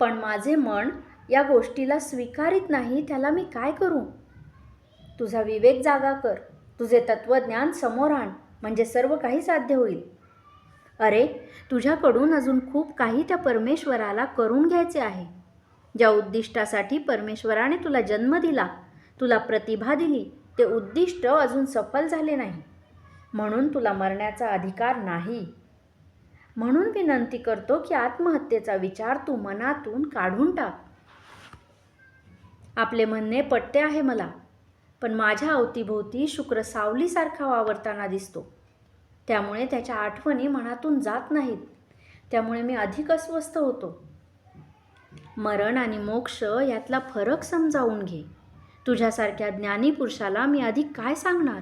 पण माझे मन या गोष्टीला स्वीकारित नाही त्याला मी काय करू? तुझा विवेक जागा कर. तुझे तत्त्वज्ञान समोर आण. म्हणजे सर्व काही साध्य होईल. अरे तुझ्याकडून अजून खूप काही त्या परमेश्वराला करून घ्यायचे आहे. ज्या उद्दिष्टासाठी परमेश्वराने तुला जन्म दिला तुला प्रतिभा दिली ते उद्दिष्ट अजून सफल झाले नाही. म्हणून तुला मरण्याचा अधिकार नाही. म्हणून विनंती करतो की आत्महत्येचा विचार तू मनातून काढून टाक. आपले म्हणणे पट्टे आहे मला पण माझ्या अवतीभोवती शुक्र सावलीसारखा वावरताना दिसतो. त्यामुळे त्याच्या आठवणी मनातून जात नाहीत. त्यामुळे मी अधिक अस्वस्थ होतो. मरण आणि मोक्ष यातला फरक समजावून घे. तुझ्यासारख्या ज्ञानी पुरुषाला मी अधिक काय सांगणार?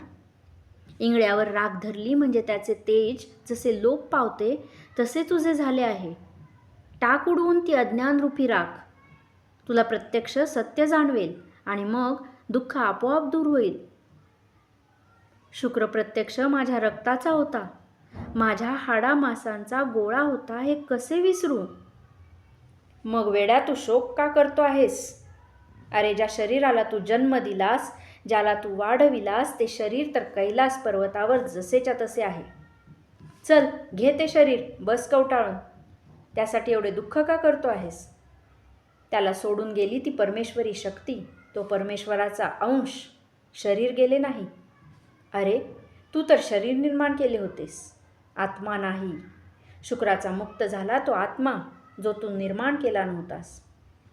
इंगळ्यावर राख धरली म्हणजे त्याचे तेज जसे लोप पावते तसे तुझे झाले आहे. टाक उडवून ती अज्ञानरूपी राख. तुला प्रत्यक्ष सत्य जाणवेल आणि मग दुःख आपोआप दूर होईल. शुक्र प्रत्यक्ष माझ्या रक्ताचा होता. माझ्या हाडा मासांचा गोळा होता हे कसे विसरू? मग वेड्या तू शोक का करतो आहेस? अरे ज्या शरीराला तू जन्म दिलास ज्याला तू वाढविलास ते शरीर तर कैलास पर्वतावर जसेच्या तसे आहे. चल घे ते शरीर बस कवटाळून. त्यासाठी एवढे दुःख का करतो आहेस? त्याला सोडून गेली ती परमेश्वरी शक्ती. तो परमेश्वराचा अंश. शरीर गेले नाही. अरे तू तर शरीर निर्माण केले होतेस. आत्मा नाही. शुक्राचा मुक्त झाला तो आत्मा जो तू निर्माण केला नव्हतास.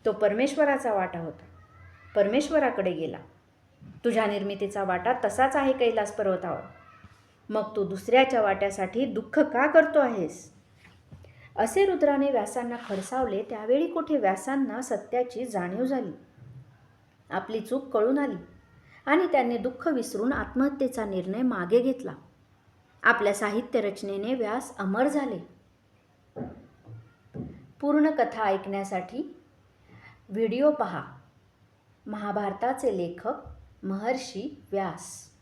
तो परमेश्वराचा वाटा होता. परमेश्वराकडे गेला. तुझ्या निर्मितीचा वाटा तसाच आहे कैलास पर्वतावर. मग तू दुसऱ्याच्या वाट्यासाठी दुःख का करतो आहेस? असे रुद्राने व्यासांना खडसावले. त्यावेळी कुठे व्यासांना सत्याची जाणीव झाली. आपली चूक कळून आली आणि त्यांनी दुःख विसरून आत्महत्येचा निर्णय मागे घेतला. आपल्या साहित्य रचनेने व्यास अमर झाले. पूर्ण कथा ऐकण्यासाठी व्हिडिओ पहा. महाभारताचे लेखक महर्षी व्यास.